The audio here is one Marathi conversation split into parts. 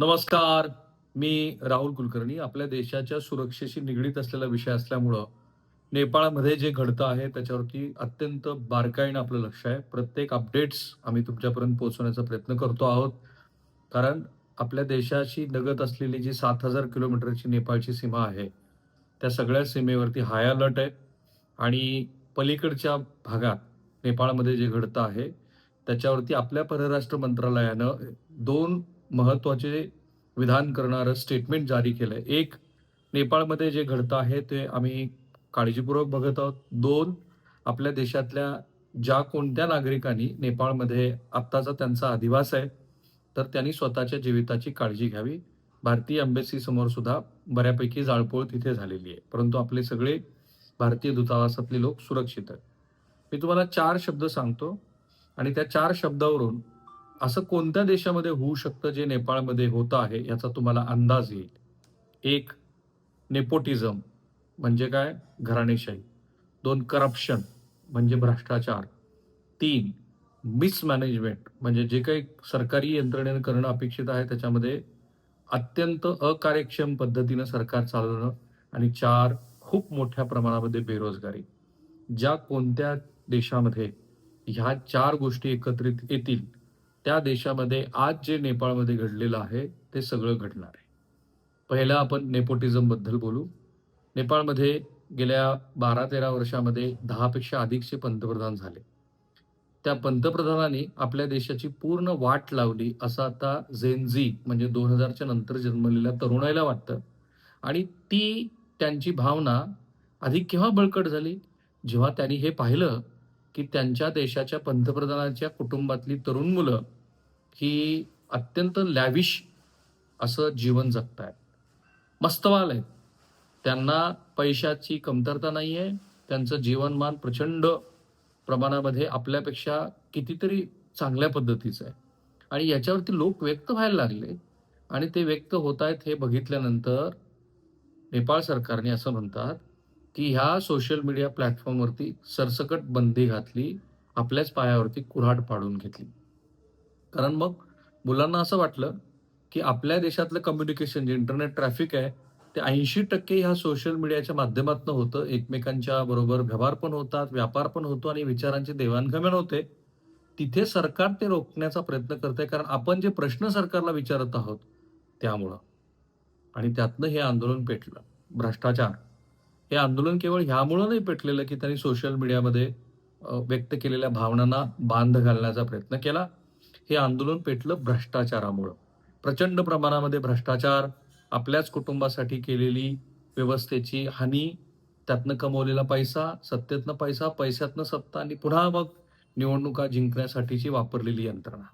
नमस्कार. मी राहुल कुलकर्णी. आपल्या देशाच्या सुरक्षेशी निगडीत असलेला विषय असल्यामुळं नेपाळमध्ये जे घडतं आहे त्याच्यावरती अत्यंत बारकाईनं आपलं लक्ष आहे. प्रत्येक अपडेट्स आम्ही तुमच्यापर्यंत पोहोचवण्याचा प्रयत्न करतो आहोत. कारण आपल्या देशाशी लगत असलेली जी सात हजार किलोमीटरची नेपाळची सीमा आहे त्या सगळ्या सीमेवरती हाय अलर्ट आहे आणि पलीकडच्या भागात नेपाळमध्ये जे घडतं आहे त्याच्यावरती आपल्या परराष्ट्र मंत्रालयानं दोन महत्त्वाचे विधान करणारं स्टेटमेंट जारी केलं आहे एक नेपाळमध्ये जे घडतं आहे ते आम्ही काळजीपूर्वक बघत आहोत. दोन आपल्या देशातल्या ज्या कोणत्या नागरिकांनी नेपाळमध्ये आत्ताचा त्यांचा अधिवास आहे तर त्यांनी स्वतःच्या जीविताची काळजी घ्यावी. भारतीय एम्बेसी समोर सुद्धा बऱ्यापैकी जाळपोळ तिथे झालेली आहे. परंतु आपले सगळे भारतीय दूतावासातले लोक सुरक्षित आहेत. मी तुम्हाला चार शब्द सांगतो आणि त्या चार शब्दावरून असं कोणत्या देशामध्ये होऊ शकतं जे नेपाळमध्ये होतं आहे याचा तुम्हाला अंदाज येईल? एक नेपोटिझम म्हणजे काय? घराणेशाही. दोन करप्शन म्हणजे भ्रष्टाचार. तीन मिसमॅनेजमेंट म्हणजे जे काही सरकारी यंत्रणेनं करणं अपेक्षित आहे त्याच्यामध्ये अत्यंत अकार्यक्षम पद्धतीनं सरकार चालवणं आणि चार खूप मोठ्या प्रमाणामध्ये बेरोजगारी. ज्या कोणत्या देशामध्ये ह्या चार गोष्टी एकत्रित येतील त्या देशामध्ये आज जे नेपाळमध्ये घडलेलं आहे ते सगळं घडणार आहे. पहिला आपण नेपोटिझमबद्दल बोलू. नेपाळमध्ये गेल्या बारा तेरा वर्षामध्ये दहापेक्षा अधिकचे पंतप्रधान झाले. त्या पंतप्रधानांनी आपल्या देशाची पूर्ण वाट लावली असं आता झेनझी म्हणजे दोन हजारच्या नंतर जन्मलेल्या तरुणाईला वाटतं. आणि ती त्यांची भावना अधिक केव्हा बळकट झाली? जेव्हा त्यांनी हे पाहिलं की त्यांच्या देशाच्या पंतप्रधानाच्या कुटुंबातली तरुण मुलं ही अत्यंत लॅविश असं जीवन जगत आहेत मस्तवाल आहेत. त्यांना पैशाची कमतरता नाही आहे त्यांचं जीवनमान प्रचंड प्रमाणामध्ये आपल्यापेक्षा कितीतरी चांगल्या पद्धतीचं आहे. आणि याच्यावरती लोक व्यक्त व्हायला लागले. आणि ते व्यक्त होत आहेत हे बघितल्यानंतर नेपाळ सरकारने असं म्हणतात की ह्या सोशल मीडिया प्लॅटफॉर्मवरती सरसकट बंदी घातली आपल्याच पायावरती कुऱ्हाड पाडून घेतली. कारण मग मुलांना असं वाटलं की आपल्या देशातलं कम्युनिकेशन जे इंटरनेट ट्रॅफिक आहे ते ऐंशी टक्के ह्या सोशल मीडियाच्या माध्यमातून होतं. एकमेकांच्या बरोबर व्यवहार पण होतात व्यापार पण होतो आणि विचारांची देवाणघेवाण होते. तिथे सरकार ते रोखण्याचा प्रयत्न करते कारण आपण जे प्रश्न सरकारला विचारत आहोत त्यामुळं. आणि त्यातनं हे आंदोलन पेटलं. भ्रष्टाचार. हे आंदोलन केवळ ह्यामुळं नाही पेटलेलं की त्यांनी सोशल मीडियामध्ये व्यक्त केलेल्या भावनांना बांध घालण्याचा प्रयत्न केला. हे आंदोलन पेटलं भ्रष्टाचारामुळं. प्रचंड प्रमाणामध्ये भ्रष्टाचार आपल्याच कुटुंबासाठी केलेली व्यवस्थेची हानी त्यातनं कमवलेला पैसा सत्तेतनं पैसा पैशातनं सत्ता आणि पुन्हा मग निवडणुका जिंकण्यासाठीची वापरलेली यंत्रणा.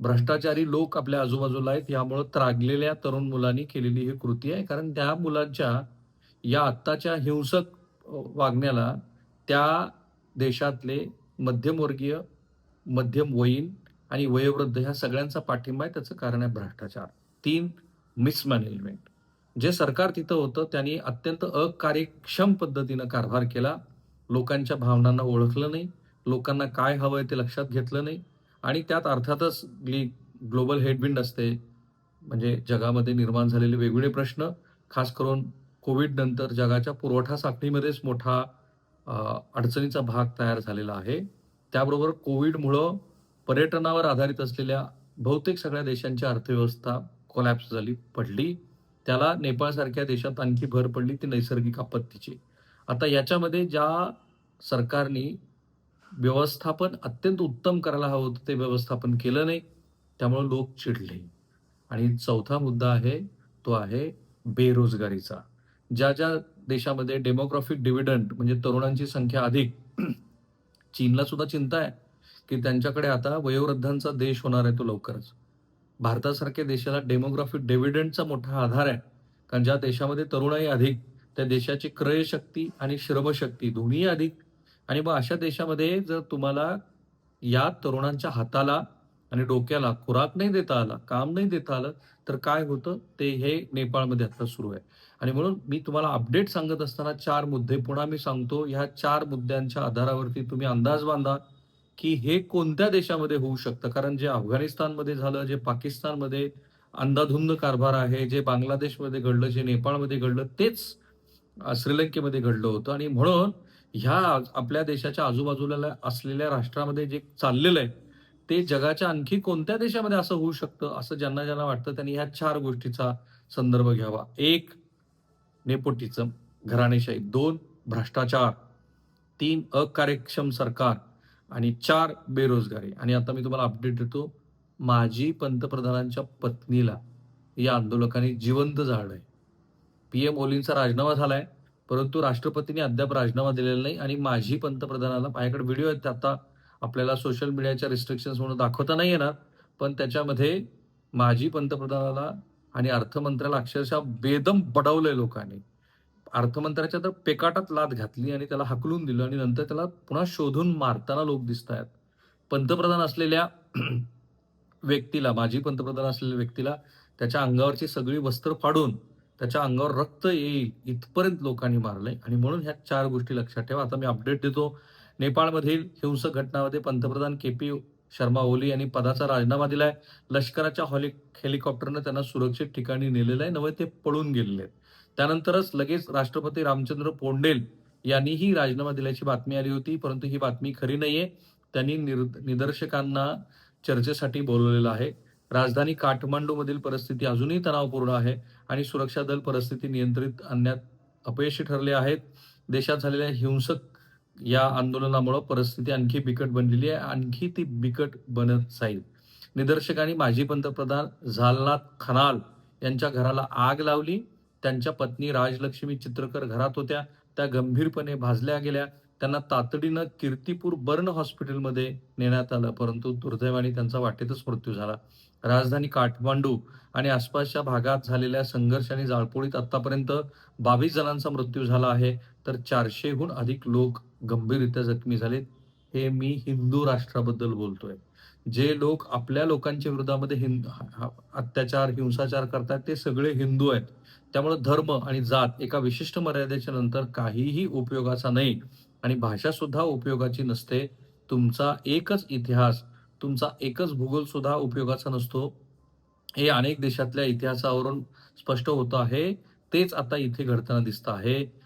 भ्रष्टाचारी लोक आपल्या आजूबाजूला आहेत यामुळं त्रागलेल्या तरुण मुलांनी केलेली ही कृती आहे. कारण त्या मुलांच्या या आत्ताच्या हिंसक वागण्याला त्या देशातले मध्यमवर्गीय मध्यम वयीन आणि वयोवृद्ध ह्या सगळ्यांचा पाठिंबा आहे त्याचं कारण आहे भ्रष्टाचार. तीन मिसमॅनेजमेंट जे सरकार तिथं होतं त्यांनी अत्यंत अकार्यक्षम पद्धतीनं कारभार केला. लोकांच्या भावनांना ओळखलं नाही. लोकांना काय हवं आहे ते लक्षात घेतलं नाही. आणि त्यात अर्थातच ग्लोबल हेडविंड असते म्हणजे जगामध्ये निर्माण झालेले वेगवेगळे प्रश्न खास करून कोविड नंतर जगाच्या पुरवठा साखळीमध्येच मोठा अडचणीचा भाग तयार झालेला आहे. त्याबरोबर कोविडमुळं पर्यटनावर आधारित असलेल्या बहुतेक सगळ्या देशांची अर्थव्यवस्था कोलॅप्स झाली पडली. त्याला नेपाळसारख्या देशात आणखी भर पडली ती नैसर्गिक आपत्तीची. आता याच्यामध्ये ज्या सरकारने व्यवस्थापन अत्यंत उत्तम करायला हवं होतं ते व्यवस्थापन केलं नाही त्यामुळे लोक चिडले. आणि चौथा मुद्दा आहे तो आहे बेरोजगारीचा. ज्या ज्या देशामध्ये डेमोग्राफिक डिव्हिडंड म्हणजे तरुणांची संख्या अधिक चीनला सुद्धा चिंता आहे की त्यांच्याकडे आता वयोवृद्धांचा देश होणार आहे तो लवकरच. भारतासारख्या देशाला डेमोग्राफिक डिव्हिडंडचा मोठा आधार आहे. कारण ज्या देशामध्ये तरुणाई अधिक त्या देशाची क्रयशक्ती आणि श्रमशक्ती दोन्ही अधिक. आणि मग अशा देशामध्ये जर तुम्हाला या तरुणांच्या हाताला आणि डोक्याला खुराक नाही देता आला काम नाही देता आलं तर काय होतं? ते हे नेपाळमध्ये आता सुरू आहे. आणि म्हणून मी तुम्हाला अपडेट सांगत असताना चार मुद्दे पुन्हा मी सांगतो. ह्या चार मुद्द्यांच्या आधारावरती तुम्ही अंदाज बांधा की हे कोणत्या देशामध्ये होऊ शकतं? कारण जे अफगाणिस्तानमध्ये झालं जे पाकिस्तानमध्ये अंधाधुंद कारभार आहे जे बांगलादेशमध्ये घडलं जे नेपाळमध्ये घडलं तेच श्रीलंकेमध्ये घडलं होतं. आणि म्हणून ह्या आपल्या देशाच्या आजूबाजूला असलेल्या राष्ट्रामध्ये जे चाललेलं आहे ते जगाच्या आणखी कोणत्या देशामध्ये असं होऊ शकतं? असं ज्यांना ज्यांना वाटतं त्यांनी ह्या चार गोष्टीचा संदर्भ घ्यावा. एक नेपोटिझम घराणेशाही. दोन भ्रष्टाचार. तीन अकार्यक्षम सरकार. आणि चार बेरोजगारी. आणि आता मी तुम्हाला अपडेट देतो माजी पंतप्रधानांच्या पत्नीला. या आंदोलकांनी जिवंत जाळलंय पी एम ओलींचा राजीनामा झालाय परंतु राष्ट्रपतींनी अद्याप राजीनामा दिलेला नाही आणि माजी पंतप्रधानाला माझ्याकडे व्हिडिओ आहेत आता आपल्याला सोशल मीडियाच्या रिस्ट्रिक्शन्स म्हणून दाखवता नाही येणार. पण त्याच्यामध्ये माजी पंतप्रधानाला आणि अर्थमंत्र्याला अक्षरशः बेदम बडवलंय लोकांनी. अर्थमंत्र्याच्या तर पेकाटात लाद घातली आणि त्याला हकलून दिलं आणि नंतर त्याला पुन्हा शोधून मारताना लोक दिसत आहेत. पंतप्रधान असलेल्या व्यक्तीला माजी पंतप्रधान असलेल्या व्यक्तीला त्याच्या अंगावरची सगळी वस्त्र फाडून त्याच्या अंगावर रक्त येईल इथपर्यंत लोकांनी मारलंय. आणि म्हणून ह्या चार गोष्टी लक्षात ठेवा. आता मी अपडेट देतो. नेपाळमधील हिंसक घटनामध्ये पंतप्रधान के पी शर्मा ओली यांनी पदाचा राजीनामा दिलाय. लष्कराच्या हॉली हेलिकॉप्टरनं त्यांना सुरक्षित ठिकाणी नेलेलं आहे. नव्हे ते पळून गेलेले आहेत. त्यानंतरच लगेच राष्ट्रपती रामचंद्र पोंडेल यांनीही राजीनामा दिल्याची बातमी आली होती. परंतु ही बातमी खरी नाहीये. त्यांनी निर- निदर्शकांना चर्चेसाठी बोलवलेलं आहे. राजधानी काठमांडूमधील परिस्थिती अजूनही तणावपूर्ण आहे आणि सुरक्षा दल परिस्थिती नियंत्रित आणण्यात अपयशी ठरले आहेत. देशात झालेल्या हिंसक या आंदोलनामुळे परिस्थिती आणखी बिकट बनलेली आहे. आणखी ती बिकट बनत जाईल. निदर्शकांनी माजी पंतप्रधान झालनाथ खनाल यांच्या घराला आग लावली. त्यांच्या पत्नी राजलक्ष्मी चित्रकर घरात होत्या. त्या गंभीरपणे भाजल्या गेल्या. त्यांना तातडीनं कीर्तीपूर बर्न हॉस्पिटलमध्ये नेण्यात आलं परंतु दुर्दैवाने त्यांचा वाटेतच मृत्यू झाला. राजधानी काठमांडू आणि आसपासच्या भागात झालेल्या संघर्ष आणि जाळपोळीत आतापर्यंत बावीस जणांचा मृत्यू झाला आहे. तर चारशेहून अधिक लोक गंभीररित्या जखमी झालेत. हे मी हिंदू राष्ट्राबद्दल बोलतोय. जे लोक आपल्या लोकांच्या विरोधामध्ये हिंद अत्याचार हिंसाचार करतात ते सगळे हिंदू आहेत. त्यामुळे धर्म आणि जात एका विशिष्ट मर्यादेच्या नंतर काहीही उपयोगाचा नाही आणि भाषा सुद्धा उपयोगाची नसते. तुमचा एकच इतिहास तुमचा एकच भूगोल सुद्धा उपयोगाचा नसतो. हे अनेक देशातल्या इतिहासावरून स्पष्ट होतं आहे. तेच आता इथे घडताना दिसतं आहे.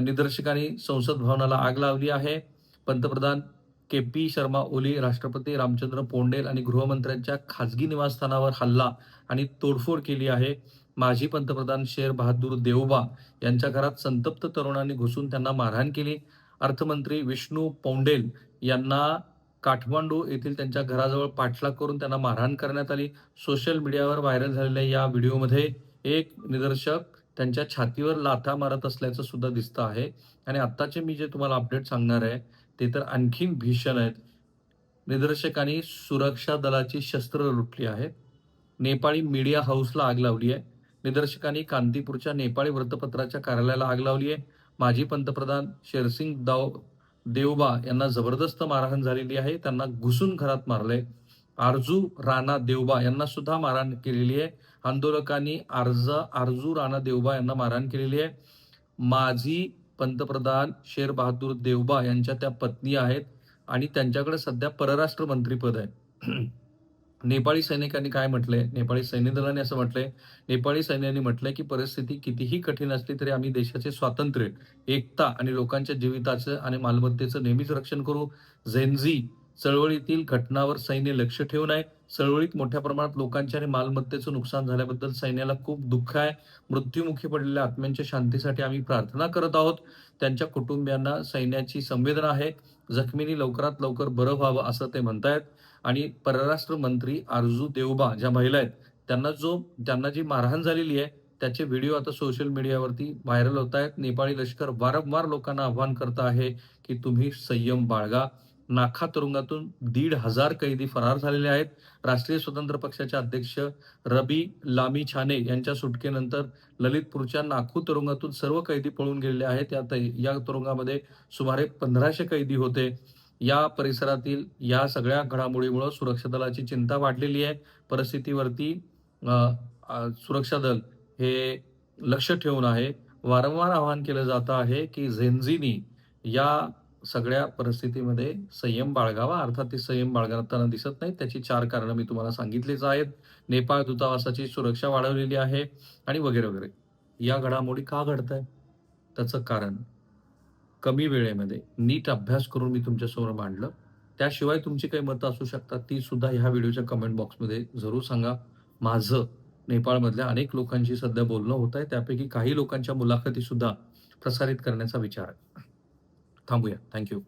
निदर्शकांनी संसद भवनाला आग लावली आहे. पंतप्रधान के पी शर्मा ओली राष्ट्रपती रामचंद्र पोंडेल आणि गृहमंत्र्यांच्या खासगी निवासस्थानावर हल्ला आणि तोडफोड केली आहे. माजी पंतप्रधान शेर बहादूर देवबा यांच्या घरात संतप्त तरुणांनी घुसून त्यांना मारहाण केली. अर्थमंत्री विष्णू पोंडेल यांना काठमांडू येथील त्यांच्या घराजवळ पाठलाग करून त्यांना मारहाण करण्यात आली. सोशल मीडियावर व्हायरल झालेल्या या व्हिडिओमध्ये एक निदर्शक त्यांच्या छातीवर लाथा मारत असल्याचं सुद्धा दिसतं आहे. आणि आत्ताचे मी जे तुम्हाला अपडेट सांगणार आहे ते तर आणखीन भीषण आहेत. निदर्शकांनी सुरक्षा दलाची शस्त्र लुटली आहेत. नेपाळी मीडिया हाऊसला आग लावली आहे. निदर्शकांनी कांतीपूरच्या नेपाळी वृत्तपत्राच्या कार्यालयाला आग लावली आहे. माजी पंतप्रधान शेरसिंग दाव देवबा यांना जबरदस्त मारहाण झालेली आहे. त्यांना घुसून घरात मारलंय. आरजू राणा देवबा यांना सुद्धा मारहाण केलेली आहे. आंदोलकांनी अर्ज आरजू राणा देवबा यांना मारहाण केलेली आहे. माजी पंतप्रधान शेर बहादूर देवबा यांच्या त्या पत्नी आहेत आणि त्यांच्याकडे सध्या परराष्ट्र मंत्रीपद आहे. नेपाळी सैनिकांनी काय म्हटलंय? नेपाळी सैन्य दलाने असं म्हटलंय. नेपाळी सैन्याने म्हटलंय की परिस्थिती कितीही कठीण असली तरी आम्ही देशाचे स्वातंत्र्य एकता आणि लोकांच्या जीविताचं आणि मालमत्तेचं नेहमीच रक्षण करू. झेन्झी चळवळीतील घटनावर सैन्य लक्ष ठेवून आहे. चळवळीत मोठ्या प्रमाणात लोकांच्या आणि मालमत्तेचं नुकसान झाल्याबद्दल सैन्याला खूप दुःख आहे. मृत्युमुखी पडलेल्या आत्म्यांच्या शांतीसाठी आम्ही प्रार्थना करत आहोत. त्यांच्या कुटुंबियांना सैन्याची संवेदना आहे. जखमींनी लवकरात लवकर बरं व्हावं असं ते म्हणतायत. आणि परराष्ट्र मंत्री आरजू देवबा ज्या महिला आहेत त्यांना जो त्यांना जी मारहाण झालेली आहे त्याचे व्हिडिओ आता सोशल मीडियावरती व्हायरल होत आहेत. नेपाळी लष्कर वारंवार लोकांना आव्हान करत आहे की तुम्ही संयम बाळगा. नाखा तुरुंगातून दीड हजार कैदी फरार झालेले आहेत. राष्ट्रीय स्वतंत्र पक्षाचे अध्यक्ष रबी लामी छाने यांच्या सुटकेनंतर ललितपूरच्या नाखू तुरुंगातून सर्व कैदी पळून गेलेले आहेत. या या तुरुंगामध्ये सुमारे पंधराशे कैदी होते. या परिसरातील या सगळ्या घडामोडीमुळे सुरक्षा दलाची चिंता वाढलेली आहे. परिस्थितीवरती सुरक्षा दल हे लक्ष ठेवून आहे. वारंवार आवाहन केलं जात आहे की झेन्झीनी या सगळ्या परिस्थितीमध्ये संयम बाळगावा. अर्थात ते संयम बाळगताना दिसत नाही त्याची चार कारणं मी तुम्हाला सांगितलीच आहेत. नेपाळ दूतावासाची सुरक्षा वाढवलेली आहे आणि वगैरे वगैरे. या घडामोडी का घडत आहे त्याचं कारण कमी वेळेमध्ये नीट अभ्यास करून मी तुमच्यासमोर मांडलं. त्याशिवाय तुमची काही मतं असू शकतात. ती सुद्धा ह्या व्हिडिओच्या कमेंट बॉक्समध्ये जरूर सांगा. माझं नेपाळमधल्या अनेक लोकांशी सध्या बोलणं होत आहे त्यापैकी काही लोकांच्या मुलाखती सुद्धा प्रसारित करण्याचा विचार आहे. थांबूया थँक्यू